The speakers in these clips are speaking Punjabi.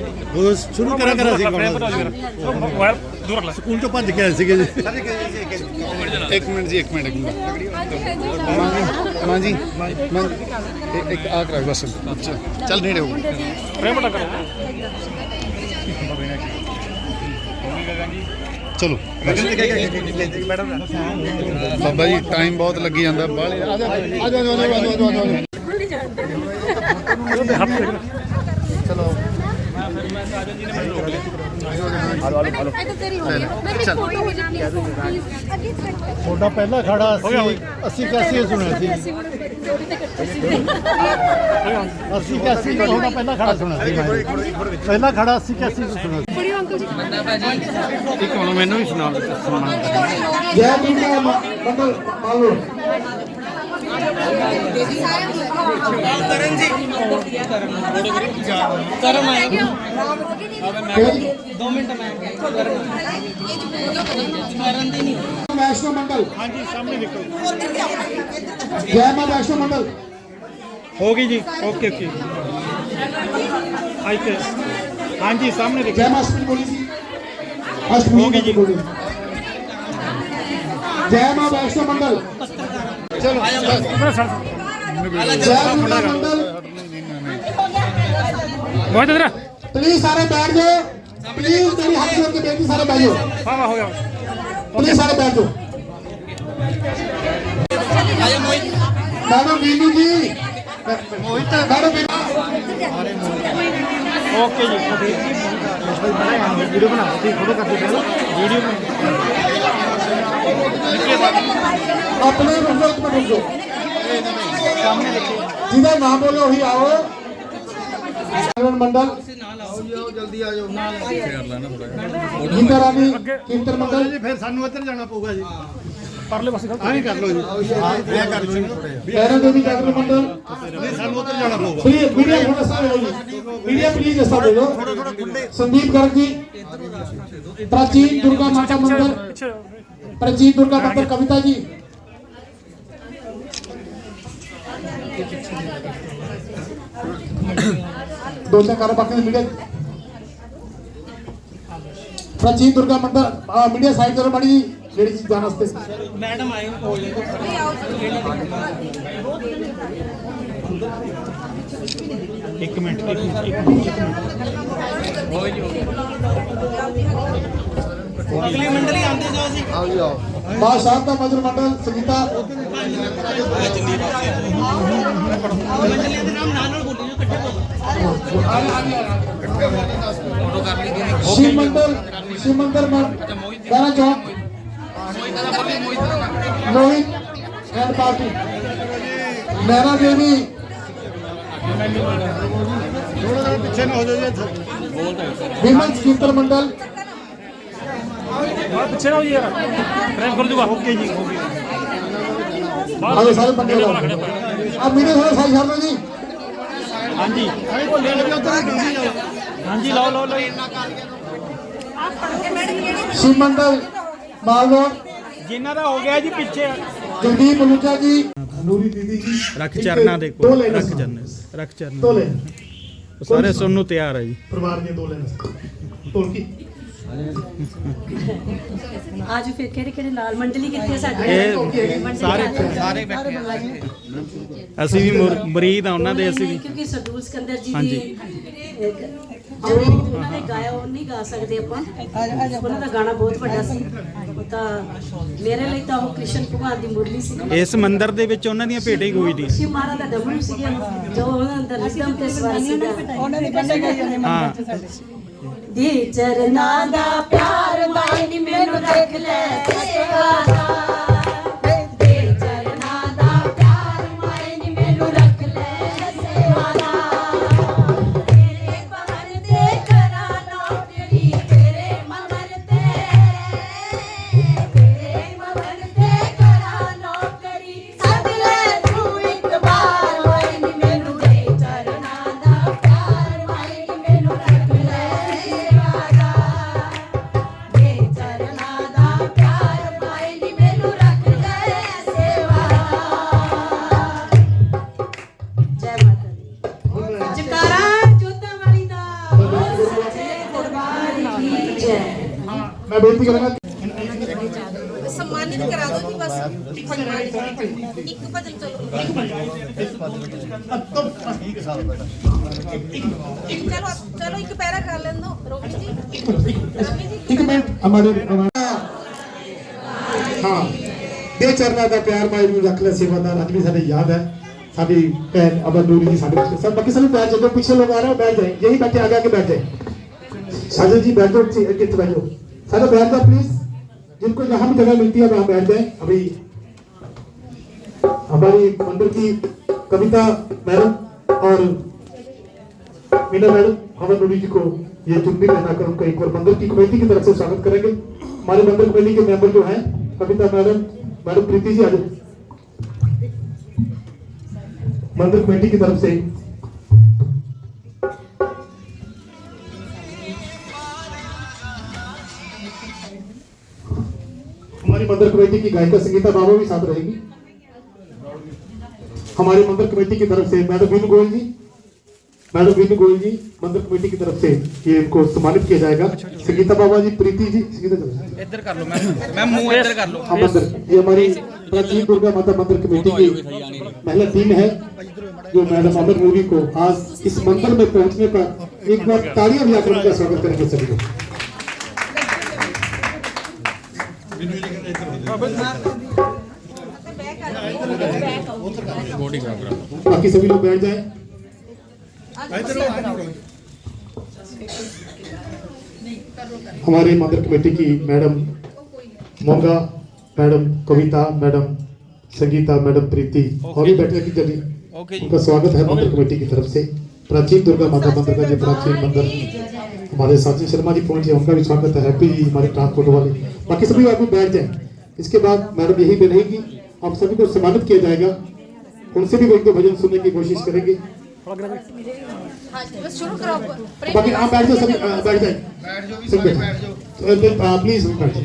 ਉਹ ਸ਼ੁਰੂ ਕਰਾ ਕਰਾ ਸੀ ਮੋਬਾਈਲ ਦੂਰ ਰੱਖ ਲੈ। ਸਕੂਲ ਤੋਂ ਭੱਜ ਕੇ ਆਏ ਸੀਗੇ ਜੀ। ਇੱਕ ਮਿੰਟ ਜੀ ਇੱਕ ਮਿੰਟ। ਇੱਕ ਮਿੰਟ ਮਾਂ ਜੀ ਮਾਂ ਜੀ ਇੱਕ ਆ ਕਰਾ ਬਸ। ਅੱਛਾ ਚੱਲ ਨੇੜੇ ਹੋ ਫਰੇਮ ਬਟਾ ਕਰੋ ਚਲੋ। ਬਾਬਾ ਜੀ ਟਾਈਮ ਬਹੁਤ ਲੱਗੀ ਜਾਂਦਾ। ਬਾਹਲੇ ਆ ਜਾ ਆ ਜਾ ਆ ਜਾ ਆ ਜਾ, ਆ ਜਾ, ਆ ਜਾ ਉਹਦੇ ਹੱਥ ਦੇ ਚਲੋ ਤੁਹਾਡਾ ਪਹਿਲਾ ਖੜਾ ਅਸੀਂ ਅਸੀਂ ਕਾਸੀ ਸੁਣਿਆ ਸੀ? ਅਸੀਂ ਕਾਸੀ ਤੁਹਾਡਾ ਪਹਿਲਾ ਖੜਾ ਸੁਣਿਆ ਸੀ? ਮੈਂ। ਪਹਿਲਾ ਖੜਾ ਅਸੀਂ ਕਾਸੀ ਸੁਣਿਆ ਸੀ? ਇੱਕ ਹੁਣ ਮੈਨੂੰ ਵੀ ਸੁਣਾ ਜੈ ਬੀਬੀ ਮੰਡਲ ਮਾਲੂ ਵੈਸ਼ਨੋ ਮੰਡਲ ਹਾਂਜੀ ਸਾਹਮਣੇ ਦੇਖੋ ਜੈ ਮਾਂ ਵੈਸ਼ਨੋ ਮੰਡਲ ਹੋ ਗਈ ਜੀ ਓਕੇ ਓਕੇ ਆਇਤੇ ਹਾਂਜੀ ਸਾਹਮਣੇ ਦੇਖੋ ਜੈ ਮਾਂ ਅਸ਼ਟਮੀ ਬੋਲੀ ਸੀ ਅਸ਼ਟਮੀ ਹੋ ਗਈ ਜੀ। ਬੋਲੀ ਜੈ ਮਾ ਵੈਸ਼ਨੋ ਮੰਡਲ ਚਲੋ ਜੈ ਦੁਰਗਾ ਮੰਡਲ ਬਹੁਤ ਇਧਰ ਪਲੀਜ਼ ਸਾਰੇ ਬੈਠ ਜਾਓ ਪਲੀਜ਼ ਮੇਰੀ ਹੱਥ ਜੋੜ ਕੇ ਬੇਨਤੀ ਸਾਰੇ ਬੈਠ ਜਾਓ ਹਾਂ ਹਾਂ ਹੋ ਗਿਆ ਪਲੀਜ਼ ਸਾਰੇ ਬੈਠ ਜਾਓ madam Veenu ji Mohit madam Veenu okay ਜੀ ਵੀਡੀਓ ਬਣਾ ਕੇ ਫੋਟੋ ਕਰਦੇ ਪਏ ਵੀਡੀਓ ਆਪਣੇ ਰੁਕੋ ਇੱਕ ਮਿੰਟ ਰੁਕੋ ਜਿਹਦਾ ਨਾਮ ਬੋਲੋ ਉਹੀ ਆਓ। ਸਰਵਣ ਮੰਡਲ। ਗੀਤਾ ਰਾਣੀ ਕੀਰਤਨ ਮੰਡਲ। ਜੀ ਫਿਰ ਸਾਨੂੰ ਇੱਧਰ ਜਾਣਾ ਪਊਗਾ ਜੀ। ਪਰਲੇ ਪਾਸੇ ਆਹ ਹੀ ਕਰ ਲਓ ਜੀ। ਹਾਂ ਇਹ ਕਰ ਲਓ ਜੀ। ਕੈਰਨ ਦੇਵੀ ਜਾਗਰਣ ਮੰਡਲ। ਨਹੀਂ ਸਾਨੂੰ ਉੱਧਰ ਜਾਣਾ ਪਊਗਾ। ਪਲੀਜ਼ ਮੀਡੀਆ ਥੋੜਾ ਸਾ ਹੋ ਜੀ ਮੀਡੀਆ ਪਲੀਜ਼ ਦੇ ਦਿਓ। ਸੰਦੀਪ ਗਰਗ ਜੀ ਪ੍ਰਾਚੀਨ ਦੁਰਗਾ ਮਾਤਾ ਮੰਦਿਰ। ਪਿੱਛੇ ਪ੍ਰਾਚੀਨ ਦੁਰਗਾ ਮੰਦਿਰ ਕਵਿਤਾ ਜੀ ਦੋ ਚਾਰ ਕਰ ਬਾਕੀ ਮੀਡੀਆ ਪ੍ਰਾਚੀਨ ਦੁਰਗਾ ਮੰਦਿਰ ਮੀਡੀਆ ਸਾਈਡ ਕਰੋ ਮਾੜੀ ਜੀ ਜਿਹੜੀ ਚੀਜ਼ ਜਾਣ ਵਾਸਤੇ ਇੱਕ ਮਿੰਟ ਇੱਕ ਮਿੰਟ ਇੱਕ ਮਿੰਟ ਇੱਕ ਮਿੰਟ ਆਓ ਜੀ ਆਓ। ਮਾਂ ਸ਼ਾਂਤਾ ਮਜਰ ਮੰਡਲ ਸੰਗੀਤਾ। ਸ਼ਿਵ ਮੰਡਲ ਸ਼ਿਵ ਮੰਡਲ ਗਾਣਾ ਚੌਕ। ਮੋਹਿਤ ਐਂਡ ਪਾਰਟੀ। ਮੈਰਾ ਦੇਵੀ। ਥੋੜਾ ਜਿਹਾ ਪਿੱਛੇ ਨਾ ਹੋ ਜਾਓ ਜੀ ਵਿਮਨ ਕੀਰਤਨ ਮੰਡਲ। ਬਾਹਰ ਪਿੱਛੇ ਨਾ ਹੋ ਜੀ ਯਾਰ। ਫਰੇਮ ਕਰ ਦੂਗਾ ਓਕੇ ਜੀ ਹੋ ਗਈ ਆਲੇ ਸਾਰੇ ਬੰਦੇ ਲਓ ਆ ਮੇਰੇ ਥੋੜਾ ਸਾਈ ਛੱਡ ਦਿਓ ਜੀ ਹਾਂਜੀ ਲੈ ਲਓ ਉੱਧਰ ਜਲਦੀ ਜਾਓ ਹਾਂਜੀ ਲਾਓ ਲਾਓ ਲਾਓ। ਸ਼ਿਵ ਮੰਡਲ ਮਾਲਵਾ ਜਿਨ੍ਹਾਂ ਦਾ ਹੋ ਗਿਆ ਜੀ ਪਿੱਛੇ। ਜਗਦੀਪ ਬਲੂਚਾ ਜੀ। ਨੂਰੀ ਦੀਦੀ ਜੀ ਰੱਖ ਚਰਨਾਂ ਦੇ ਕੋਲ ਰੱਖ। ਚਰਨ ਰੱਖ ਚਰਨ ਸਾਰੇ ਸੁਣਨ ਨੂੰ ਤਿਆਰ ਹੈ ਜੀ। ਪਰਿਵਾਰ ਦੀਆਂ ਦੋ ਲੈਣਾ ਤੋਲ ਕੀ ਅੱਜ ਫਿਰ ਕਿਹੜੇ ਕਿਹੜੇ ਲਾਲ ਮੰਡਲੀ ਕਿੱਥੇ ਸਾਡੇ? ਸਾਰੇ ਸਾਰੇ ਅਸੀਂ ਵੀ ਮੁਰ- ਮੁਰੀਦ ਆ ਉਹਨਾਂ ਦੇ ਅਸੀਂ ਵੀ। ਕਿਉਂਕਿ ਸਰਦੂਲ ਸਿਕੰਦਰ ਜੀ। ਦੀ ਇੱਕ ਜੋ ਉਹਨਾਂ ਨੇ ਗਾਇਆ ਉਹ ਨਹੀਂ ਗਾ ਸਕਦੇ ਆਪਾਂ। ਉਹਨਾਂ ਦਾ ਗਾਣਾ ਬਹੁਤ ਵੱਡਾ ਸੀ। ਉਹ ਤਾਂ ਮੇਰੇ ਲਈ ਤਾਂ ਉਹ ਕ੍ਰਿਸ਼ਨ ਭਗਵਾਨ ਦੀ ਮੁਰਲੀ ਸੀ ਇਸ ਮੰਦਿਰ ਦੇ ਵਿੱਚ ਉਹਨਾਂ ਦੀਆਂ ਭੇਟਾਂ ਹੀ ਗੋਈਦੀ ਸ਼ਿਵ ਮਹਾਰਾਜ ਦਾ ਡਮਰੂ ਸੀ ਜੋ ਉਹਨਾਂ ਅੰਦਰ ਰਿਦਮ ਤੇ ਸਵਾਰ ਸੀ ਉਹਨਾਂ ਨੇ ਬੰਦੇ ਗਾਏ ਹਾਂ ਦੀ ਚਰਨਾਂ ਦਾ ਪਿਆਰ ਮਾਇਨੀ ਮੈਨੂੰ ਦੇਖ ਲੈ। ਸਤਿਕਾਰਾ ਮੈਂ ਬੇਨਤੀ ਕਰਾਂਗਾ ਸਨਮਾਨਿਤ ਕਰਾ ਦਿਓ ਜੀ ਬਸ। ਇੱਕ ਭਜਨ ਇੱਕ ਭਜਨ ਚਲੋ। ਇੱਕ ਚਲੋ ਇੱਕ ਪੈਰਾ ਕਰ ਲੈਣ ਦੋ ਰੋਬੀ ਜੀ ਇੱਕ ਮਿੰਟ ਹਮਾਰੇ ਹਾਂ। ਦੇ ਚਰਨਾ ਦਾ ਪਿਆਰ ਮਾਈ ਨੂੰ ਰੱਖ ਲੈ ਸੇਵਾਦਾਰ ਅੱਜ ਵੀ ਸਾਡੇ ਯਾਦ ਹੈ। ਸਾਡੀ ਭੈਣ ਅਮਰ ਨੂਰੀ ਸਾਡੇ ਸਭ ਬਾਕੀ ਸਾਨੂੰ ਪਿਆਰ ਜਦੋਂ ਪਿੱਛੇ ਲੋਕ ਆ ਰਹੇ ਬੈਠ ਜਾਏ ਯਹੀ ਬੈਠੇ ਆ ਆਗੇ ਬੈਠ। ਜਾਏ साजन जी, बैठ जाओ कित बैठ सारे बैठ जाओ प्लीज़ जिनको जहाँ जगह मिलती है, वहाँ बैठ जाए। अभी हमारी मंडल की कविता मैडम और मीना मैडम अमर नूरी जी को ये चुनरी पहनाकर उनका एक बार मंदिर की कमेटी की तरफ़ से स्वागत करेंगे। हमारे मंदिर कमेटी के मेंबर जो हैं, कविता मैडम मैडम प्रीति जी आज मंदिर कमेटी की तरफ़ से हमारी मंदिर कमेटी की गायिका संगीता बाबा भी साथ रहेगी। हमारी मंदिर कमेटी की तरफ़ से मैडम बीनू गोयल जी मैडम बीनू गोयल जी मंदिर कमेटी की तरफ़ से ये इनको सम्मानित किया जाएगा। संगीता बाबा जी प्रीति जी संगीता इधर कर लो मैम मुँह इधर कर लो। हम मंदिर। ये हमारी प्राचीन दुर्गा माता मंदिर कमेटी की महिला टीम है जो मैडम अमर मूवी को आज इस मंदिर में पहुँचने पर एक बार तालियाँ भी आकर उनका स्वागत करेंगे सभी लोग। बाकी सभी लोग बैठ जाए। हमारे मदर कमेटी की madam Moga, madam Kavita, madam Sangeeta, madam Preeti, और भी बैठे की जल्दी उनका स्वागत है मंदिर कमेटी की तरफ़ से। प्राचीन दुर्गा माता मंदिर का जो प्राचीन मंदिर हमारे साथी शर्मा जी पहुँचे, उनका भी स्वागत है। हैप्पी हमारे ट्रांसपोर्ट वाले। बाकी सभी आदमी बैठ जाए। इसके बाद मैडम यही पे रहेगी आप सभी को सम्मानित किया जाएगा। उनसे भी एक दो भजन सुनने की कोशिश करेंगे। हाँ प्रेम बाकी आप बैठ जाओ सभी बैठ जाए। सब बैठ जाओ प्लीज़ बैठ जाओ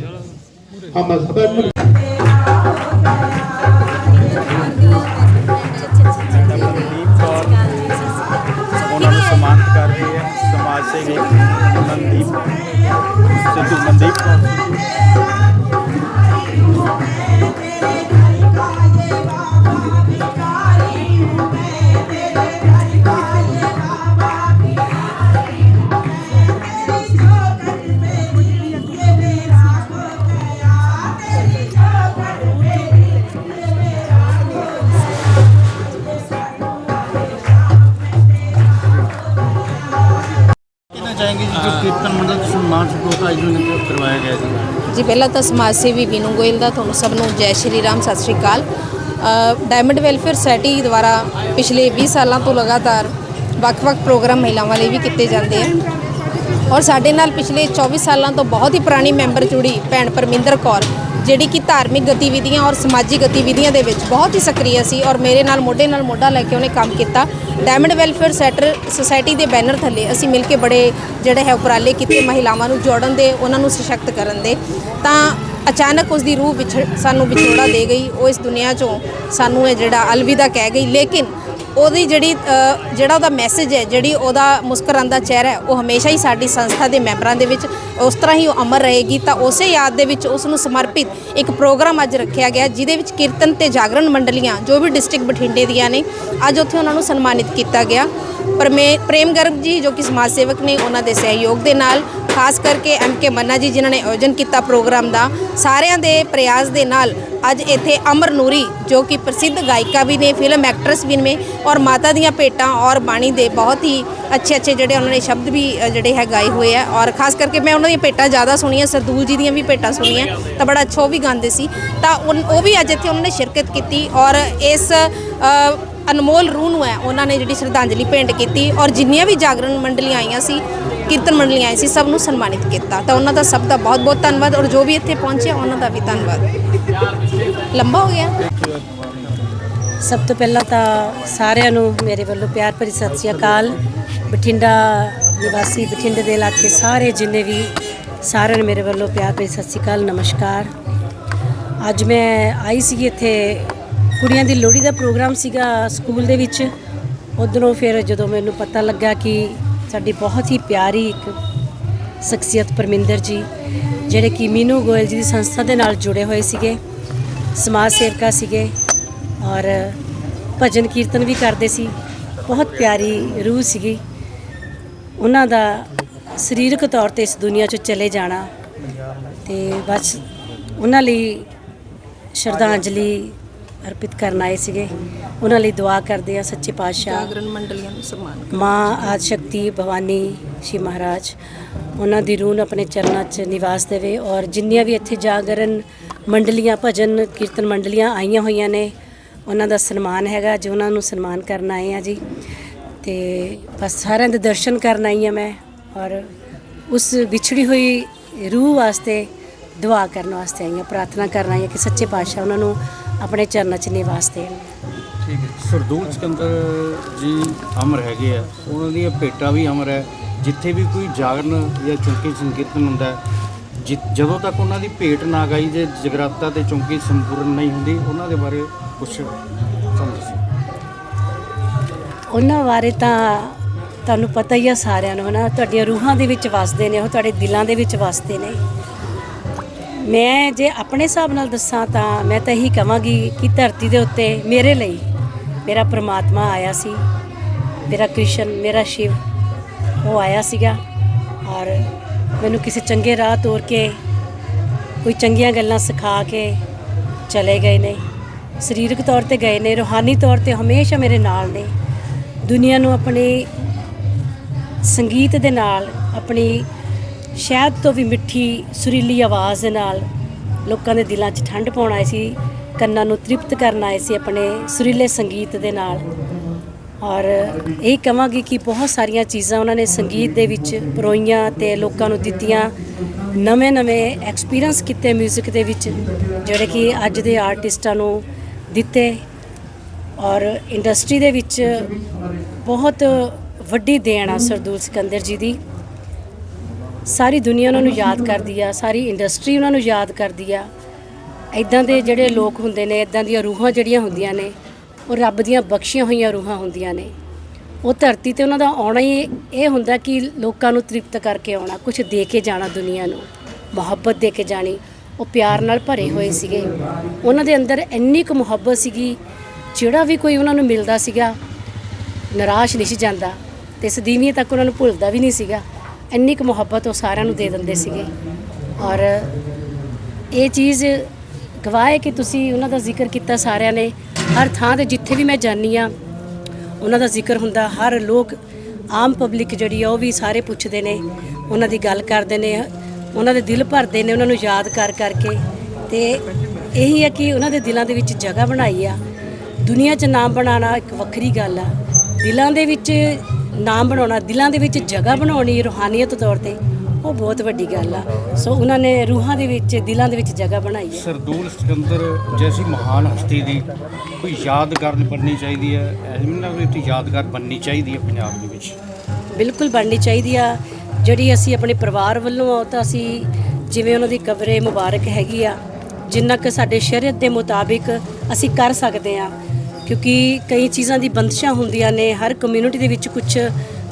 ਸਨਮਾਨਿਤ ਕਰ ਰਹੇ ਹੈ ਸਮਾਜ ਸੇਵੀ ਮਨਦੀਪ ਸਿੱਧੂ ਮਨਦੀਪ ਕੌਰ ਪਹਿਲਾਂ ਤਾਂ ਸਮਾਜ ਸੇਵੀ ਵੀਨੂ ਗੋਇਲ ਦਾ ਤੁਹਾਨੂੰ ਸਭ ਨੂੰ ਜੈ ਸ਼੍ਰੀ ਰਾਮ, ਸਤਿ ਸ਼੍ਰੀ ਅਕਾਲ। ਡਾਇਮੰਡ ਵੈਲਫੇਅਰ ਸੋਸਾਇਟੀ ਦੁਆਰਾ ਪਿਛਲੇ 20 ਸਾਲਾਂ ਤੋਂ ਲਗਾਤਾਰ ਵੱਖ-ਵੱਖ ਪ੍ਰੋਗਰਾਮ ਮਹਿਲਾਵਾਂ ਲਈ ਵੀ ਕੀਤੇ ਜਾਂਦੇ ਆ। ਔਰ ਸਾਡੇ ਨਾਲ ਪਿਛਲੇ 24 ਸਾਲਾਂ ਤੋਂ ਬਹੁਤ ਹੀ ਪੁਰਾਣੀ ਮੈਂਬਰ ਜੁੜੀ ਭੈਣ ਪਰਮਿੰਦਰ ਕੌਰ। ਜਿਹੜੀ ਕਿ ਧਾਰਮਿਕ ਗਤੀਵਿਧੀਆਂ ਔਰ ਸਮਾਜਿਕ ਗਤੀਵਿਧੀਆਂ ਦੇ ਵਿੱਚ ਬਹੁਤ ਹੀ ਸਕਰੀय ਸੀ ਔਰ ਮੇਰੇ ਨਾਲ ਮੋਢੇ ਨਾਲ ਮੋਢਾ ਲੈ ਕੇ ਉਹਨੇ ਕੰਮ ਕੀਤਾ। ਡਾਇਮੰਡ ਵੈਲਫੇਅਰ ਸੈਟਰ ਸੁਸਾਇਟੀ ਦੇ ਬੈਨਰ ਥੱਲੇ ਅਸੀਂ ਮਿਲ ਕੇ ਬੜੇ ਜਿਹੜੇ ਹੈ ਉਪਰਾਲੇ ਕੀਤੇ ਮਹਿਲਾਵਾਂ ਨੂੰ ਜੋੜਨ ਦੇ, ਉਹਨਾਂ ਨੂੰ ਸਸ਼ਕਤ ਕਰਨ ਦੇ। ਤਾਂ ਅਚਾਨਕ ਉਸ ਦੀ ਰੂਹ ਵਿਛੜ ਸਾਨੂੰ ਵਿਛੋੜਾ ਦੇ ਗਈ। ਉਹ ਇਸ ਦੁਨੀਆ 'ਚੋਂ ਸਾਨੂੰ ਇਹ ਜਿਹੜਾ ਅਲਵਿਦਾ ਕਹਿ ਗਈ। ਲੇਕਿਨ ਉਹਦੀ ਜਿਹੜੀ ਅ, ਜਿਹੜਾ ਉਹਦਾ ਮੈਸੇਜ ਹੈ ਜਿਹੜੀ ਉਹਦਾ ਮੁਸਕਰਾਉਂਦਾ ਚਿਹਰਾ ਹੈ ਉਹ ਹਮੇਸ਼ਾ ਹੀ ਸਾਡੀ ਸੰਸਥਾ ਦੇ ਮੈਂਬਰਾਂ ਦੇ ਵਿੱਚ ਉਸ ਤਰ੍ਹਾਂ ਹੀ ਉਹ ਅਮਰ ਰਹੇਗੀ। ਤਾਂ ਉਸੇ ਯਾਦ ਦੇ ਵਿੱਚ ਉਸ ਨੂੰ ਸਮਰਪਿਤ ਇੱਕ ਪ੍ਰੋਗਰਾਮ ਅੱਜ ਰੱਖਿਆ ਗਿਆ ਜਿਹਦੇ ਵਿੱਚ ਕੀਰਤਨ ਤੇ ਜਾਗਰਣ ਮੰਡਲੀਆਂ ਜੋ ਵੀ ਡਿਸਟ੍ਰਿਕਟ ਬਠਿੰਡੇ ਦੀਆਂ ਨੇ ਅੱਜ ਉੱਥੇ ਉਹਨਾਂ ਨੂੰ ਸਨਮਾਨਿਤ ਕੀਤਾ ਗਿਆ। ਪਰਮੇ ਪ੍ਰੇਮ ਗਰਗ ਜੀ ਜੋ ਕਿ ਸਮਾਜ ਸੇਵਕ ਨੇ ਉਹਨਾਂ ਦੇ ਸਹਿਯੋਗ ਦੇ ਨਾਲ ਖਾਸ ਕਰਕੇ ਐਮ ਕੇ ਮੰਨਾ ਜੀ, ਜਿਨ੍ਹਾਂ ਨੇ ਆਯੋਜਨ ਕੀਤਾ ਪ੍ਰੋਗਰਾਮ ਦਾ, ਸਾਰਿਆਂ ਦੇ ਪ੍ਰਯਾਸ ਦੇ ਨਾਲ ਅੱਜ ਇੱਥੇ ਅਮਰ ਨੂਰੀ, ਜੋ ਕਿ ਪ੍ਰਸਿੱਧ ਗਾਇਕਾ ਵੀ ਨੇ ਫਿਲਮ ਐਕਟਰੈਸ ਵੀ ਨੇ, ਔਰ ਮਾਤਾ ਦੀਆਂ ਭੇਟਾਂ ਔਰ ਬਾਣੀ ਦੇ ਬਹੁਤ ਹੀ ਅੱਛੇ ਅੱਛੇ ਜਿਹੜੇ ਉਹਨਾਂ ਨੇ ਸ਼ਬਦ ਵੀ ਜਿਹੜੇ ਹੈ ਗਾਏ ਹੋਏ ਆ। ਔਰ ਖਾਸ ਕਰਕੇ ਮੈਂ ਉਹਨਾਂ ਦੀਆਂ ਭੇਟਾਂ ਜ਼ਿਆਦਾ ਸੁਣੀਆਂ ਸਰਦੂਲ ਜੀ ਦੀਆਂ ਵੀ ਭੇਟਾਂ ਸੁਣੀਆਂ, ਤਾਂ ਬੜਾ ਅੱਛਾ ਉਹ ਵੀ ਗਾਉਂਦੇ ਸੀ। ਤਾਂ ਉਨ- ਉਹ ਵੀ ਅੱਜ ਇੱਥੇ ਉਹਨਾਂ ਨੇ ਸ਼ਿਰਕਤ ਕੀਤੀ ਔਰ ਇਸ ਅਨਮੋਲ ਰੂਹ ਨੂੰ ਹੈ, ਉਹਨਾਂ ਨੇ ਜਿਹੜੀ ਸ਼ਰਧਾਂਜਲੀ ਭੇਂਟ ਕੀਤੀ ਔਰ ਜਿੰਨੀਆਂ ਵੀ ਜਾਗਰਣ ਮੰਡਲੀਆਂ ਆਈਆਂ ਸੀ ਕੀਰਤਨ ਮੰਡਲੀਆਂ ਆਈ ਸੀ, ਸਭ ਨੂੰ ਸਨਮਾਨਿਤ ਕੀਤਾ। ਤਾਂ ਉਹਨਾਂ ਦਾ ਸਭ ਦਾ ਬਹੁਤ ਬਹੁਤ ਧੰਨਵਾਦ ਔਰ ਜੋ ਵੀ ਇੱਥੇ ਪਹੁੰਚੇ ਉਹਨਾਂ ਦਾ ਵੀ ਧੰਨਵਾਦ। ਲੰਬਾ ਹੋ ਗਿਆ। ਸਭ ਤੋਂ ਪਹਿਲਾਂ ਤਾਂ ਸਾਰਿਆਂ ਨੂੰ ਮੇਰੇ ਵੱਲੋਂ ਪਿਆਰ ਭਰੀ ਸਤਿ ਸ਼੍ਰੀ ਅਕਾਲ। ਬਠਿੰਡਾ ਨਿਵਾਸੀ, ਬਠਿੰਡੇ ਦੇ ਇਲਾਕੇ ਸਾਰੇ ਜਿੰਨੇ ਵੀ ਸਾਰਿਆਂ ਨੂੰ ਮੇਰੇ ਵੱਲੋਂ ਪਿਆਰ ਭਰੀ ਸਤਿ ਸ਼੍ਰੀ ਅਕਾਲ, ਨਮਸਕਾਰ। ਅੱਜ ਮੈਂ ਆਈ ਸੀ ਇੱਥੇ, ਕੁੜੀਆਂ ਦੀ ਲੋਹੜੀ ਦਾ ਪ੍ਰੋਗਰਾਮ ਸੀਗਾ ਸਕੂਲ ਦੇ ਵਿੱਚ। ਉਧਰੋਂ ਫਿਰ ਜਦੋਂ ਮੈਨੂੰ ਪਤਾ ਲੱਗਾ ਕਿ ਸਾਡੀ ਬਹੁਤ ਹੀ ਪਿਆਰੀ ਇੱਕ ਸ਼ਖਸੀਅਤ ਪਰਮਿੰਦਰ ਜੀ, ਜਿਹੜੇ ਕਿ ਮੀਨੂ ਗੋਇਲ ਜੀ ਦੀ ਸੰਸਥਾ ਦੇ ਨਾਲ ਜੁੜੇ ਹੋਏ ਸੀਗੇ, ਸਮਾਜ ਸੇਵਕਾ ਸੀਗੇ ਔਰ ਭਜਨ ਕੀਰਤਨ ਵੀ ਕਰਦੇ ਸੀ। ਬਹੁਤ ਪਿਆਰੀ ਰੂਹ ਸੀਗੀ। ਉਹਨਾਂ ਦਾ ਸਰੀਰਕ ਤੌਰ ਤੇ ਇਸ ਦੁਨੀਆ 'ਚੋਂ ਚਲੇ ਜਾਣਾ ਤੇ ਬਸ ਉਹਨਾਂ ਲਈ ਸ਼ਰਧਾਂਜਲੀ ਅਰਪਿਤ ਕਰਨ ਆਏ ਸੀਗੇ। ਉਹਨਾਂ ਲਈ ਦੁਆ ਕਰਦੇ ਆ ਸੱਚੇ ਪਾਤਸ਼ਾਹ। ਜਾਗਰਣ ਮੰਡਲੀਆਂ ਨੂੰ ਸਨਮਾਨ ਮਾਂ ਆਦ ਸ਼ਕਤੀ ਭਵਾਨੀ ਸ਼੍ਰੀ ਮਹਾਰਾਜ ਉਹਨਾਂ ਦੀ ਰੂਹ ਨੂੰ ਆਪਣੇ ਚਰਨਾਂ 'ਚ ਨਿਵਾਸ ਦੇਵੇ ਔਰ ਜਿੰਨੀਆਂ ਵੀ ਇੱਥੇ ਜਾਗਰਨ ਮੰਡਲੀਆਂ ਭਜਨ ਕੀਰਤਨ ਮੰਡਲੀਆਂ ਆਈਆਂ ਹੋਈਆਂ ਨੇ ਉਹਨਾਂ ਦਾ ਸਨਮਾਨ ਹੈਗਾ। ਜੋ ਉਹਨਾਂ ਨੂੰ ਸਨਮਾਨ ਕਰਨ ਆਏ ਆ ਜੀ। ਤੇ ਬਸ ਸਾਰਿਆਂ ਦੇ ਦਰਸ਼ਨ ਕਰਨ ਆਈ ਆ ਮੈਂ ਔਰ ਉਸ ਵਿਛੜੀ ਹੋਈ ਰੂਹ ਵਾਸਤੇ ਦੁਆ ਕਰਨ ਵਾਸਤੇ ਆਈ ਆ ਪ੍ਰਾਰਥਨਾ ਕਰਨ ਆਈ ਆ ਕਿ ਸੱਚੇ ਪਾਤਸ਼ਾਹ ਉਹਨਾਂ ਨੂੰ ਆਪਣੇ ਚਰਨਾਂ 'ਚ ਨਿਵਾਸ ਦੇਣ। ਠੀਕ ਹੈ। ਸਰਦੂਲ ਸਿਕੰਦਰ ਜੀ ਅਮਰ ਹੈਗੇ ਆ। ਉਹਨਾਂ ਦੀਆਂ ਭੇਟਾਂ ਵੀ ਅਮਰ ਹੈ। ਜਿੱਥੇ ਵੀ ਕੋਈ ਜਾਗਰਨ ਜਾਂ ਚੌਂਕੀ ਸੰਕੀਰਤਨ ਹੁੰਦਾ ਜਦੋਂ ਤੱਕ ਉਹਨਾਂ ਦੀ ਭੇਟ ਨਾ ਗਾਈ ਜੇ ਜਗਰਾਤਾ ਤੇ ਚੌਂਕੀ ਸੰਪੂਰਨ ਨਹੀਂ ਹੁੰਦੀ ਉਹਨਾਂ ਦੇ ਬਾਰੇ ਕੁਝ ਉਹਨਾਂ ਬਾਰੇ ਤਾਂ ਤੁਹਾਨੂੰ ਪਤਾ ਹੀ ਆ ਸਾਰਿਆਂ ਨੂੰ ਹਨਾ? ਤੁਹਾਡੀਆਂ ਰੂਹਾਂ ਦੇ ਵਿੱਚ ਵਸਦੇ ਨੇ ਉਹ ਤੁਹਾਡੇ ਦਿਲਾਂ ਦੇ ਵਿੱਚ ਵਸਦੇ ਨੇ। ਮੈਂ ਜੇ ਆਪਣੇ ਹਿਸਾਬ ਨਾਲ ਦੱਸਾਂ ਤਾਂ ਮੈਂ ਤਾਂ ਇਹੀ ਕਹਾਂਗੀ ਕਿ ਧਰਤੀ ਦੇ ਉੱਤੇ ਮੇਰੇ ਲਈ ਮੇਰਾ ਪ੍ਰਮਾਤਮਾ ਆਇਆ ਸੀ, ਮੇਰਾ ਕ੍ਰਿਸ਼ਨ, ਮੇਰਾ ਸ਼ਿਵ, ਉਹ ਆਇਆ ਸੀਗਾ। ਔਰ ਮੈਨੂੰ ਕਿਸੇ ਚੰਗੇ ਰਾਹ ਤੋਰ ਕੇ, ਕੋਈ ਚੰਗੀਆਂ ਗੱਲਾਂ ਸਿਖਾ ਕੇ ਚਲੇ ਗਏ ਨੇ। ਸਰੀਰਕ ਤੌਰ ਤੇ ਗਏ ਨੇ, ਰੂਹਾਨੀ ਤੌਰ ਤੇ ਹਮੇਸ਼ਾ ਮੇਰੇ ਨਾਲ ਨੇ। ਦੁਨੀਆ ਨੂੰ ਆਪਣੀ ਸੰਗੀਤ ਦੇ ਨਾਲ, ਆਪਣੀ ਸ਼ਹਿਦ ਤੋਂ ਵੀ ਮਿੱਠੀ, ਸੁਰੀਲੀ ਆਵਾਜ਼ ਦੇ ਨਾਲ ਲੋਕਾਂ ਦੇ ਦਿਲਾਂ 'ਚ ਠੰਡ ਪਾਉਣ ਆਏ ਸੀ, ਕੰਨਾਂ ਨੂੰ ਤ੍ਰਿਪਤ ਕਰਨ ਆਏ ਸੀ ਆਪਣੇ ਸੁਰੀਲੇ ਸੰਗੀਤ ਦੇ ਨਾਲ। ਔਰ ਇਹ ਕਹਾਂਗੀ ਕਿ ਬਹੁਤ ਸਾਰੀਆਂ ਚੀਜ਼ਾਂ ਉਹਨਾਂ ਨੇ ਸੰਗੀਤ ਦੇ ਵਿੱਚ ਪਰੋਈਆਂ ਤੇ ਲੋਕਾਂ ਨੂੰ ਦਿੱਤੀਆਂ, ਨਵੇਂ-ਨਵੇਂ ਐਕਸਪੀਰੀਅੰਸ ਕੀਤੇ 뮤직 ਦੇ ਵਿੱਚ, ਜਿਹੜੇ ਕਿ ਅੱਜ ਦੇ ਆਰਟਿਸਟਾਂ ਨੂੰ ਦਿੱਤੇ। ਔਰ ਇੰਡਸਟਰੀ ਦੇ ਵਿੱਚ ਬਹੁਤ ਵੱਡੀ ਦੇਣ ਆ ਸਰਦੂਲ ਸਿਕੰਦਰ ਜੀ ਦੀ। ਸਾਰੀ ਦੁਨੀਆ ਉਹਨਾਂ ਨੂੰ ਯਾਦ ਕਰਦੀ ਆ, ਸਾਰੀ ਇੰਡਸਟਰੀ ਉਹਨਾਂ ਨੂੰ ਯਾਦ ਕਰਦੀ ਆ। ਇਦਾਂ ਦੇ ਜਿਹੜੇ ਲੋਕ ਹੁੰਦੇ ਨੇ ਇਦਾਂ ਦੀਆਂ ਰੂਹਾਂ ਜਿਹੜੀਆਂ ਹੁੰਦੀਆਂ ਨੇ, ਉਹ ਰੱਬ ਦੀਆਂ ਬਖਸ਼ੀਆਂ ਹੋਈਆਂ ਰੂਹਾਂ ਹੁੰਦੀਆਂ ਨੇ। ਉਹ ਧਰਤੀ ਤੇ ਉਹਨਾਂ ਦਾ ਆਉਣਾ ਹੀ ਇਹ ਹੁੰਦਾ ਕਿ ਲੋਕਾਂ ਨੂੰ ਤ੍ਰਿਪਤ ਕਰਕੇ ਆਉਣਾ ਕੁਝ ਦੇ ਕੇ ਜਾਣਾ ਦੁਨੀਆ ਨੂੰ। ਮੁਹੱਬਤ ਦੇ ਕੇ ਜਾਣੀ। ਉਹ ਪਿਆਰ ਨਾਲ ਭਰੇ ਹੋਏ ਸੀਗੇ। ਉਹਨਾਂ ਦੇ ਅੰਦਰ ਇੰਨੀ ਕੁ ਮੁਹੱਬਤ ਸੀਗੀ, ਜਿਹੜਾ ਵੀ ਕੋਈ ਉਹਨਾਂ ਨੂੰ ਮਿਲਦਾ ਸੀਗਾ, ਨਿਰਾਸ਼ ਨਹੀਂ ਸੀ ਜਾਂਦਾ ਤੇ ਸਦੀਵੀਆਂ ਤੱਕ ਉਹਨਾਂ ਨੂੰ ਭੁੱਲਦਾ ਵੀ ਨਹੀਂ ਸੀਗਾ। ਇੰਨੀ ਕੁ ਮੁਹੱਬਤ ਉਹ ਸਾਰਿਆਂ ਨੂੰ ਦੇ ਦਿੰਦੇ ਸੀਗੇ। ਔਰ ਇਹ ਚੀਜ਼ ਗਵਾਹ ਹੈ ਕਿ ਤੁਸੀਂ ਉਹਨਾਂ ਦਾ ਜ਼ਿਕਰ ਕੀਤਾ ਸਾਰਿਆਂ ਨੇ। ਹਰ ਥਾਂ ਤੇ ਜਿੱਥੇ ਵੀ ਮੈਂ ਜਾਨੀ ਆ ਉਹਨਾਂ ਦਾ ਜ਼ਿਕਰ ਹੁੰਦਾ। ਹਰ ਲੋਕ, ਆਮ ਪਬਲਿਕ ਜਿਹੜੀ ਆ, ਉਹ ਵੀ ਸਾਰੇ ਪੁੱਛਦੇ ਨੇ। ਉਹਨਾਂ ਦੀ ਗੱਲ ਕਰਦੇ ਨੇ, ਉਹਨਾਂ ਦੇ ਦਿਲ ਭਰਦੇ ਨੇ, ਉਹਨਾਂ ਨੂੰ ਯਾਦ ਕਰ ਕਰਕੇ। ਤੇ ਇਹੀ ਹੈ ਕਿ ਉਹਨਾਂ ਦੇ ਦਿਲਾਂ ਦੇ ਵਿੱਚ ਜਗ੍ਹਾ ਬਣਾਈ ਆ। ਦੁਨੀਆ 'ਚ ਨਾਮ ਬਣਾਉਣਾ ਇੱਕ ਵੱਖਰੀ ਗੱਲ ਆ। ਦਿਲਾਂ ਦੇ ਵਿੱਚ ਨਾਮ ਬਣਾਉਣਾ ਦਿਲਾਂ ਦੇ ਵਿੱਚ ਜਗ੍ਹਾ ਬਣਾਉਣੀ ਰੂਹਾਨੀਅਤ ਤੌਰ ਤੇ ਉਹ ਬਹੁਤ ਵੱਡੀ ਗੱਲ ਆ। ਸੋ ਉਹਨਾਂ ਨੇ ਰੂਹਾਂ ਦੇ ਵਿੱਚ ਦਿਲਾਂ ਦੇ ਵਿੱਚ ਜਗ੍ਹਾ ਬਣਾਈ ਹੈ ਸਰਦੂਲ ਸਿਕੰਦਰ ਜੈਸੀ ਮਹਾਨ ਹਸਤੀ ਦੀ ਕੋਈ ਯਾਦਗਾਰ ਬਣਨੀ ਚਾਹੀਦੀ ਹੈ ਐਲਮਨਾ ਵੀ ਯਾਦਗਾਰ ਬਣਨੀ ਚਾਹੀਦੀ ਹੈ ਪੰਜਾਬ ਦੇ ਵਿੱਚ। ਬਿਲਕੁਲ ਬਣਨੀ ਚਾਹੀਦੀ ਆ। ਜਿਹੜੀ ਅਸੀਂ ਆਪਣੇ ਪਰਿਵਾਰ ਵੱਲੋਂ ਆ ਤਾਂ ਅਸੀਂ ਜਿਵੇਂ ਉਹਨਾਂ ਦੀ ਕਬਰੇ ਮੁਬਾਰਕ ਹੈਗੀ ਆ ਜਿੰਨਾ ਕਿ ਸਾਡੇ ਸ਼ਰੀਅਤ ਦੇ ਮੁਤਾਬਿਕ ਅਸੀਂ ਕਰ ਸਕਦੇ ਆ। ਕਿਉਂਕਿ ਕਈ ਚੀਜ਼ਾਂ ਦੀ ਬੰਦਸ਼ਾਂ ਹੁੰਦੀਆਂ ਨੇ, ਹਰ ਕਮਿਊਨਿਟੀ ਦੇ ਵਿੱਚ ਕੁਝ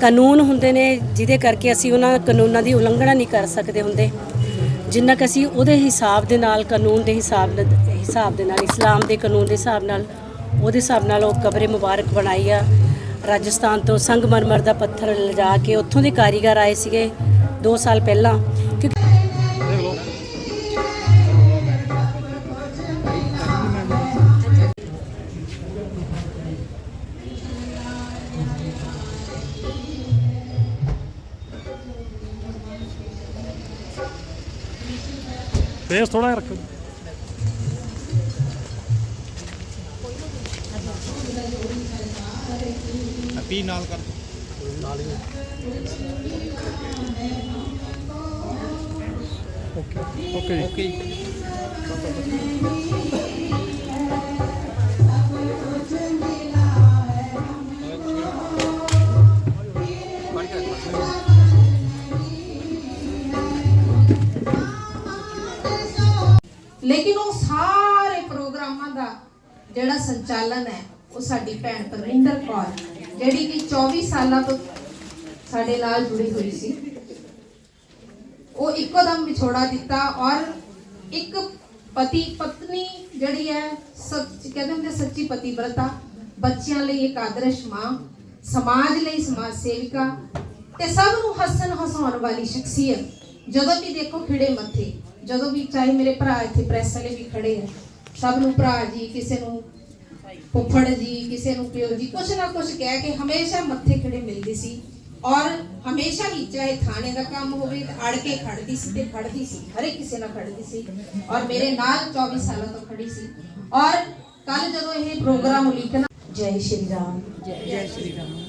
ਕਾਨੂੰਨ ਹੁੰਦੇ ਨੇ, ਜਿਹਦੇ ਕਰਕੇ ਅਸੀਂ ਉਹਨਾਂ ਕਾਨੂੰਨਾਂ ਦੀ ਉਲੰਘਣਾ ਨਹੀਂ ਕਰ ਸਕਦੇ ਹੁੰਦੇ। ਜਿੰਨਾ ਕਿ ਅਸੀਂ ਉਹਦੇ ਹਿਸਾਬ ਦੇ ਨਾਲ, ਕਾਨੂੰਨ ਦੇ ਹਿਸਾਬ ਹਿਸਾਬ ਦੇ ਨਾਲ, ਇਸਲਾਮ ਦੇ ਕਾਨੂੰਨ ਦੇ ਹਿਸਾਬ ਨਾਲ, ਉਹਦੇ ਹਿਸਾਬ ਨਾਲ ਉਹ ਕਬਰੇ ਮੁਬਾਰਕ ਬਣਾਈ ਆ। ਰਾਜਸਥਾਨ ਤੋਂ ਸੰਗਮਰਮਰ ਦਾ ਪੱਥਰ ਲਿਜਾ ਕੇ ਉੱਥੋਂ ਦੇ ਕਾਰੀਗਰ ਆਏ ਸੀਗੇ 2 ਸਾਲ ਪਹਿਲਾਂ। ਫੇਸ ਥੋੜਾ ਜਿਹਾ ਰੱਖੋ। ਹੈਪੀ ਨਾਲ ਕਰ ਓਕੇ ਜੀ। ਓਕੇ ਲੇਕਿਨ ਉਹ ਸਾਰੇ ਪ੍ਰੋਗਰਾਮਾਂ ਦਾ ਜਿਹੜਾ ਸੰਚਾਲਨ ਹੈ, ਉਹ ਸਾਡੀ ਭੈਣ ਪਰਵਿੰਦਰ ਕੌਰ, ਜਿਹੜੀ ਕਿ 24 ਸਾਲਾਂ ਤੋਂ ਸਾਡੇ ਨਾਲ ਜੁੜੀ ਹੋਈ ਸੀ। ਇੱਕੋ ਦਮ ਵਿਛੋੜਾ ਦਿੱਤਾ ਔਰ ਇੱਕ ਪਤੀ ਪਤਨੀ ਜਿਹੜੀ ਹੈ, ਸੱਚ ਕਹਿੰਦੇ ਹੁੰਦੇ ਸੱਚੀ ਪਤੀਵਰਤਾ, ਬੱਚਿਆਂ ਲਈ ਇੱਕ ਆਦਰਸ਼ ਮਾਂ, ਸਮਾਜ ਲਈ ਸਮਾਜ ਸੇਵਿਕਾ ਤੇ ਸਭ ਨੂੰ ਹੱਸਣ ਹਸਾਉਣ ਵਾਲੀ ਸ਼ਖਸੀਅਤ, ਜਦੋਂ ਵੀ ਦੇਖੋ ਖਿੜੇ ਮੱਥੇ। ਜਦੋਂ ਵੀ ਚਾਹੇ ਮੇਰੇ ਭਰਾ ਇੱਥੇ ਪ੍ਰੈਸ ਵਾਲੇ ਵੀ ਖੜੇ ਆ ਸਭ ਨੂੰ ਭਰਾ ਜੀ ਕਿਸੇ ਨੂੰ ਫੁੱਫੜ ਜੀ ਕਿਸੇ ਨੂੰ ਪਿਓ ਜੀ ਕੁਛ ਨਾ ਕੁਛ ਕਹਿ ਕੇ ਹਮੇਸ਼ਾ ਮੱਥੇ ਖੜੇ ਮਿਲਦੀ ਸੀ। ਔਰ ਹਮੇਸ਼ਾ ਹੀ ਚਾਹੇ ਥਾਣੇ ਦਾ ਕੰਮ ਹੋਵੇ ਅੜ ਕੇ ਖੜਦੀ ਸੀ ਤੇ ਖੜਦੀ ਸੀ ਹਰ ਕਿਸੇ ਨਾਲ ਖੜਦੀ ਸੀ। ਔਰ ਮੇਰੇ ਨਾਲ 24 ਸਾਲਾਂ ਤੋਂ ਖੜੀ ਸੀ। ਔਰ ਕੱਲ ਜਦੋਂ ਇਹ ਪ੍ਰੋਗਰਾਮ ਉਲੀਕਣਾ ਜੈ ਸ਼੍ਰੀ ਰਾਮ। ਜੈ ਸ਼੍ਰੀ ਰਾਮ।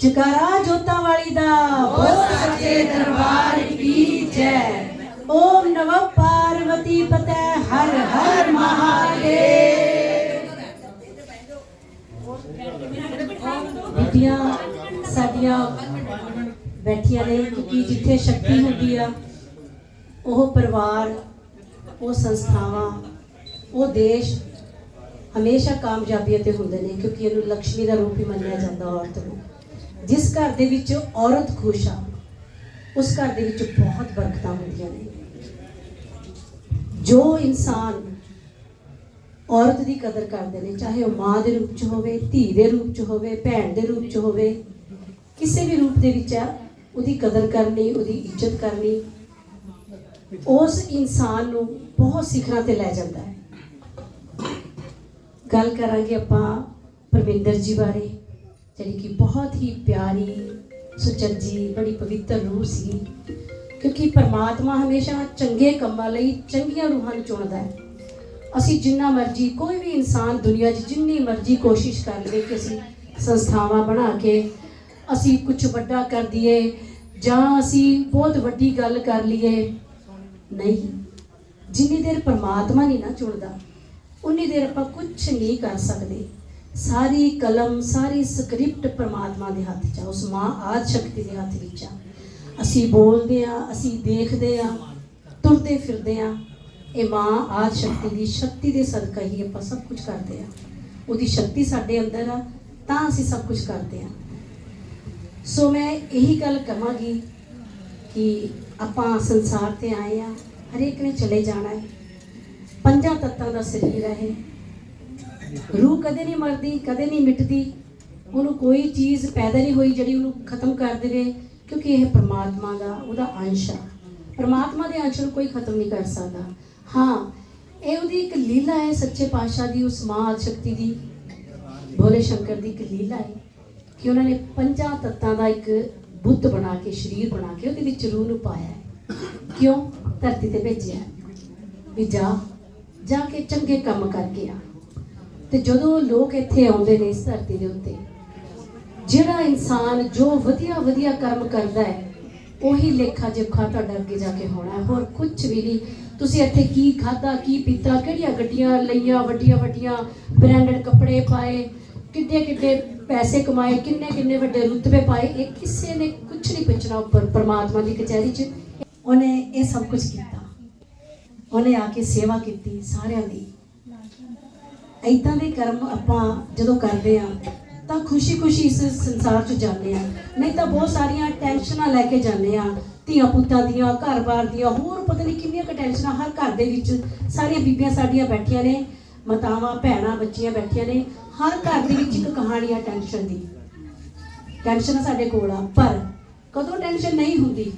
ਜਕਾਰਾ ਜੋਤਾਂ ਵਾਲੀ ਦਾ। ਬੋਲ ਸੱਚੇ ਦਰਬਾਰ ਕੀ ਜੈ। ਓਮ ਨਮః ਪਾਰਵਤੀ ਪਤੈ ਹਰ ਹਰ ਮਹਾਦੇਵ ਬੀਬੀਆਂ ਸਾਡੀਆਂ ਬੈਠੀਆਂ ਨੇ ਕਿਉਂਕਿ ਜਿੱਥੇ ਸ਼ਕਤੀ ਹੁੰਦੀ ਆ ਉਹ ਪਰਿਵਾਰ ਉਹ ਸੰਸਥਾਵਾਂ ਉਹ ਦੇਸ਼ ਹਮੇਸ਼ਾ ਕਾਮਯਾਬੀ ਤੇ ਹੁੰਦੇ ਨੇ ਕਿਉਂਕਿ ਇਹਨੂੰ ਲక్ష్ਮੀ ਦਾ ਰੂਪ ਹੀ ਮੰਨਿਆ ਜਾਂਦਾ ਔਰਤ ਨੂੰ ਜਿਸ ਘਰ ਦੇ ਵਿੱਚ ਔਰਤ ਖੁਸ਼ ਆ ਉਸ ਘਰ ਦੇ ਵਿੱਚ ਬਹੁਤ ਬਰਕਤਾਂ ਹੁੰਦੀਆਂ ਨੇ ਜੋ ਇਨਸਾਨ ਔਰਤ ਦੀ ਕਦਰ ਕਰਦੇ ਨੇ, ਚਾਹੇ ਉਹ ਮਾਂ ਦੇ ਰੂਪ 'ਚ ਹੋਵੇ, ਧੀ ਦੇ ਰੂਪ 'ਚ ਹੋਵੇ, ਭੈਣ ਦੇ ਰੂਪ 'ਚ ਹੋਵੇ, ਕਿਸੇ ਵੀ ਰੂਪ ਦੇ ਵਿੱਚ ਆ, ਉਹਦੀ ਕਦਰ ਕਰਨੀ, ਉਹਦੀ ਇੱਜ਼ਤ ਕਰਨੀ, ਉਸ ਇਨਸਾਨ ਨੂੰ ਬਹੁਤ ਸਿਖਰਾਂ ਤੇ ਲੈ ਜਾਂਦਾ ਹੈ। ਗੱਲ ਕਰਾਂਗੇ ਆਪਾਂ ਪਰਮਿੰਦਰ ਜੀ ਬਾਰੇ, ਜਿਹੜੀ ਕਿ ਬਹੁਤ ਹੀ ਪਿਆਰੀ, ਸੁਚੱਜੀ, ਬੜੀ ਪਵਿੱਤਰ ਰੂਹ ਸੀ ਕਿਉਂਕਿ ਪਰਮਾਤਮਾ ਹਮੇਸ਼ਾ ਚੰਗੇ ਕੰਮਾਂ ਲਈ ਚੰਗੀਆਂ ਰੂਹਾਂ ਨੂੰ ਚੁਣਦਾ ਹੈ। ਅਸੀਂ ਜਿੰਨਾ ਮਰਜ਼ੀ ਕੋਈ ਵੀ ਇਨਸਾਨ ਦੁਨੀਆ 'ਚ ਜਿੰਨੀ ਮਰਜ਼ੀ ਕੋਸ਼ਿਸ਼ ਕਰ ਲਵੇ ਕਿ ਅਸੀਂ ਸੰਸਥਾਵਾਂ ਬਣਾ ਕੇ ਅਸੀਂ ਕੁਝ ਵੱਡਾ ਕਰ ਦਈਏ ਜਾਂ ਅਸੀਂ ਬਹੁਤ ਵੱਡੀ ਗੱਲ ਕਰ ਲਈਏ, ਨਹੀਂ। ਜਿੰਨੀ ਦੇਰ ਪਰਮਾਤਮਾ ਨਹੀਂ ਨਾ ਚੁਣਦਾ, ਉਨੀ ਦੇਰ ਆਪਾਂ ਕੁਝ ਨਹੀਂ ਕਰ ਸਕਦੇ। ਸਾਰੀ ਕਲਮ, ਸਾਰੀ ਸਕ੍ਰਿਪਟ ਪਰਮਾਤਮਾ ਦੇ ਹੱਥ 'ਚ ਆ, ਉਸ ਮਾਂ ਆਦ ਸ਼ਕਤੀ ਦੇ ਹੱਥ ਵਿੱਚ ਆ। ਅਸੀਂ ਬੋਲਦੇ ਆ ਅਸੀਂ ਦੇਖਦੇ ਆ ਤੁਰਦੇ ਫਿਰਦੇ ਆ ਇਹ ਮਾਂ ਆਦ ਸ਼ਕਤੀ ਦੀ ਸ਼ਕਤੀ ਦੇ ਸਦਕਾ ਹੀ ਆਪਾਂ ਸਭ ਕੁਝ ਕਰਦੇ ਆ ਉਹਦੀ ਸ਼ਕਤੀ ਸਾਡੇ ਅੰਦਰ ਆ, ਤਾਂ ਅਸੀਂ ਸਭ ਕੁਝ ਕਰਦੇ ਆ ਸੋ ਮੈਂ ਇਹੀ ਗੱਲ ਕਹਾਂਗੀ ਕਿ ਆਪਾਂ ਸੰਸਾਰ ਤੇ ਆਏ ਆ ਹਰੇਕ ਨੇ ਚਲੇ ਜਾਣਾ ਹੈ। ਪੰਜਾਂ ਤੱਤਾਂ ਦਾ ਸਰੀਰ ਹੈ ਇਹ। ਰੂਹ ਕਦੇ ਨਹੀਂ ਮਰਦੀ, ਕਦੇ ਨਹੀਂ ਮਿਟਦੀ। ਉਹਨੂੰ ਕੋਈ ਚੀਜ਼ ਪੈਦਾ ਨਹੀਂ ਹੋਈ ਜਿਹੜੀ ਉਹਨੂੰ ਖਤਮ ਕਰ ਦੇਵੇ। ਕਿਉਂਕਿ ਇਹ ਪਰਮਾਤਮਾ ਦਾ ਉਹਦਾ ਅੰਸ਼ ਆ। ਪਰਮਾਤਮਾ ਦੇ ਅੰਸ਼ ਨੂੰ ਕੋਈ ਖਤਮ ਨਹੀਂ ਕਰ ਸਕਦਾ। ਹਾਂ, ਇਹ ਉਹਦੀ ਇੱਕ ਲੀਲਾ ਹੈ ਸੱਚੇ ਪਾਤਸ਼ਾਹ ਦੀ, ਉਸ ਮਾਂ ਸ਼ਕਤੀ ਦੀ। ਭੋਲੇ ਸ਼ੰਕਰ ਦੀ ਇੱਕ ਲੀਲਾ ਹੈ ਕਿ ਉਹਨਾਂ ਨੇ ਪੰਜਾਂ ਤੱਤਾਂ ਦਾ ਇੱਕ ਬੁੱਤ ਬਣਾ ਕੇ, ਸਰੀਰ ਬਣਾ ਕੇ ਉਹਦੇ ਵਿੱਚ ਰੂਹ ਨੂੰ ਪਾਇਆ ਹੈ। ਕਿਉਂ? ਧਰਤੀ ਤੇ ਭੇਜਿਆ ਵੀ ਜਾ ਜਾ ਕੇ ਚੰਗੇ ਕੰਮ ਕਰਕੇ ਆ। ਤੇ ਜਦੋਂ ਲੋਕ ਇੱਥੇ ਆਉਂਦੇ ਨੇ ਇਸ ਧਰਤੀ ਦੇ ਉੱਤੇ ਜਿਹੜਾ ਇਨਸਾਨ ਜੋ ਵਧੀਆ ਵਧੀਆ ਕਰਮ ਕਰਦਾ ਹੈ, ਉਹੀ ਲੇਖਾ ਜੋਖਾ ਤੁਹਾਡਾ ਅੱਗੇ ਜਾ ਕੇ ਹੋਣਾ ਹੋਰ ਕੁਝ ਵੀ ਨਹੀਂ। ਤੁਸੀਂ ਇੱਥੇ ਕੀ ਖਾਦਾ ਕੀ ਪੀਤਾ, ਕਿਹੜੀਆਂ ਗੱਡੀਆਂ ਲਈਆਂ, ਵੱਡੀਆਂ ਵੱਡੀਆਂ ਬ੍ਰਾਂਡਡ ਕੱਪੜੇ ਪਾਏ, ਕਿੱਡੇ ਕਿੱਡੇ ਪੈਸੇ ਕਮਾਏ, ਕਿੰਨੇ ਕਿੰਨੇ ਵੱਡੇ ਰੁਤਬੇ ਪਾਏ, ਇਹ ਕਿਸੇ ਨੇ ਕੁਝ ਨਹੀਂ ਪੁੱਛਣਾ ਉੱਪਰ ਪਰਮਾਤਮਾ ਦੀ ਕਚਹਿਰੀ 'ਚ। ਉਹਨੇ ਇਹ ਸਭ ਕੁਝ ਕੀਤਾ। ਉਹਨੇ ਆ ਕੇ ਸੇਵਾ ਕੀਤੀ ਸਾਰਿਆਂ ਦੀ। ਐਦਾਂ ਦੇ ਕਰਮ ਆਪਾਂ ਜਦੋਂ ਕਰਦੇ ਆ ਤਾਂ ਖੁਸ਼ੀ-ਖੁਸ਼ੀ ਇਸ ਸੰਸਾਰ 'ਚ ਜਾਂਦੇ ਆ। ਨਹੀਂ ਤਾਂ ਬਹੁਤ ਸਾਰੀਆਂ ਟੈਨਸ਼ਨਾਂ ਲੈ ਕੇ ਜਾਂਦੇ ਆ। ਧੀਆਂ ਪੁੱਤਾਂ ਦੀਆਂ, ਘਰ-ਬਾਰ ਦੀਆਂ, ਹੋਰ ਪਤਾ ਨਹੀਂ ਕਿੰਨੀਆਂ ਕੁ ਟੈਨਸ਼ਨਾਂ ਹਰ ਘਰ ਦੇ ਵਿੱਚ ਸਾਰੀਆਂ ਬੀਬੀਆਂ ਸਾਡੀਆਂ ਬੈਠੀਆਂ ਨੇ, ਮਾਤਾਵਾਂ, ਭੈਣਾਂ, ਬੱਚੀਆਂ ਬੈਠੀਆਂ ਨੇ, ਹਰ ਘਰ ਦੇ ਵਿੱਚ ਇੱਕ ਕਹਾਣੀ ਆ ਟੈਨਸ਼ਨ ਦੀ। ਟੈਨਸ਼ਨ ਸਾਡੇ ਕੋਲ ਆ, ਪਰ ਕਦੋਂ ਟੈਨਸ਼ਨ ਨਹੀਂ ਹੁੰਦੀ?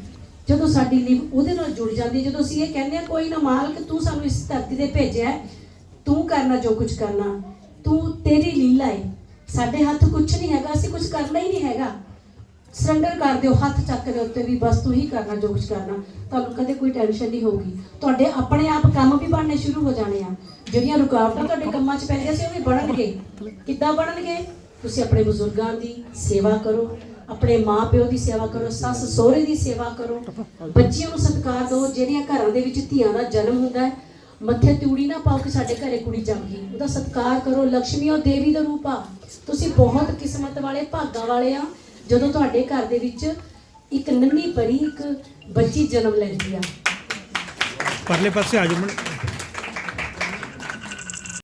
ਜਦੋਂ ਸਾਡੀ ਲਿਵ ਉਹਦੇ ਨਾਲ ਜੁੜ ਜਾਂਦੀ ਜਦੋਂ ਅਸੀਂ ਇਹ ਕਹਿੰਦੇ ਆ ਕੋਈ ਨਾ ਮਾਲਕ, ਤੂੰ ਸਾਨੂੰ ਇਸ ਧਰਤੀ ਤੇ ਭੇਜਿਆ ਤੂੰ ਕਰਨਾ ਜੋ ਕੁਝ ਕਰਨਾ। ਤੂੰ ਤੇਰੀ ਲੀਲਾ ਹੈ। ਸਾਡੇ ਹੱਥ ਕੁਝ ਨਹੀਂ ਹੈਗਾ, ਅਸੀਂ ਕੁਝ ਕਰਨਾ ਹੀ ਨਹੀਂ ਹੈਗਾ। ਸਰੈਂਡਰ ਕਰ ਦਿਓ, ਹੱਥ ਚੱਕ ਦੇ ਉੱਤੇ ਵੀ ਬਸ ਤੂੰ ਹੀ ਕਰਨਾ, ਜੋ ਕੁਝ ਕਰਨਾ। ਤੁਹਾਨੂੰ ਕਦੇ ਕੋਈ ਟੈਨਸ਼ਨ ਨਹੀਂ ਹੋਊਗੀ। ਤੁਹਾਡੇ ਆਪਣੇ ਆਪ ਕੰਮ ਵੀ ਬਣਨੇ ਸ਼ੁਰੂ ਹੋ ਜਾਣੇ ਆ। ਜਿਹੜੀਆਂ ਰੁਕਾਵਟਾਂ ਤੁਹਾਡੇ ਕੰਮਾਂ 'ਚ ਪੈਂਦੀਆਂ ਸੀ, ਉਹ ਵੀ ਬਣਨਗੇ। ਕਿੱਦਾਂ ਬਣਨਗੇ? ਤੁਸੀਂ ਆਪਣੇ ਬਜ਼ੁਰਗਾਂ ਦੀ ਸੇਵਾ ਕਰੋ, ਆਪਣੇ ਮਾਪਿਓ ਦੀ ਸੇਵਾ ਕਰੋ ਸੱਸ ਸਹੁਰੇ ਦੀ ਸੇਵਾ ਕਰੋ। ਬੱਚਿਆਂ ਨੂੰ ਸਤਿਕਾਰ ਦਿਓ, ਜਿਹੜੀਆਂ ਘਰਾਂ ਦੇ ਵਿੱਚ ਧੀਆਂ ਦਾ ਜਨਮ ਹੁੰਦਾ ਹੈ ਮੱਥੇ ਤੂੜੀ ਨਾ ਪਾਓ ਕਿ ਸਾਡੇ ਘਰੇ ਕੁੜੀ ਜੰਮ ਗਈ। ਉਹਦਾ ਸਤਿਕਾਰ ਕਰੋ। ਲక్ష్ਮੀ ਉਹ ਦੇਵੀ ਦਾ ਰੂਪ ਆ। ਤੁਸੀਂ ਬਹੁਤ ਕਿਸਮਤ ਵਾਲੇ, ਭਾਗਾਂ ਵਾਲੇ ਆ। ਜਦੋਂ ਤੁਹਾਡੇ ਘਰ ਦੇ ਵਿੱਚ ਇੱਕ ਨੰਨੀ ਪਰੀ, ਇੱਕ ਬੱਚੀ ਜਨਮ ਲੈਂਦੀ ਆ। ਪਰਲੇ ਪਾਸੇ ਆ ਜਾਓ।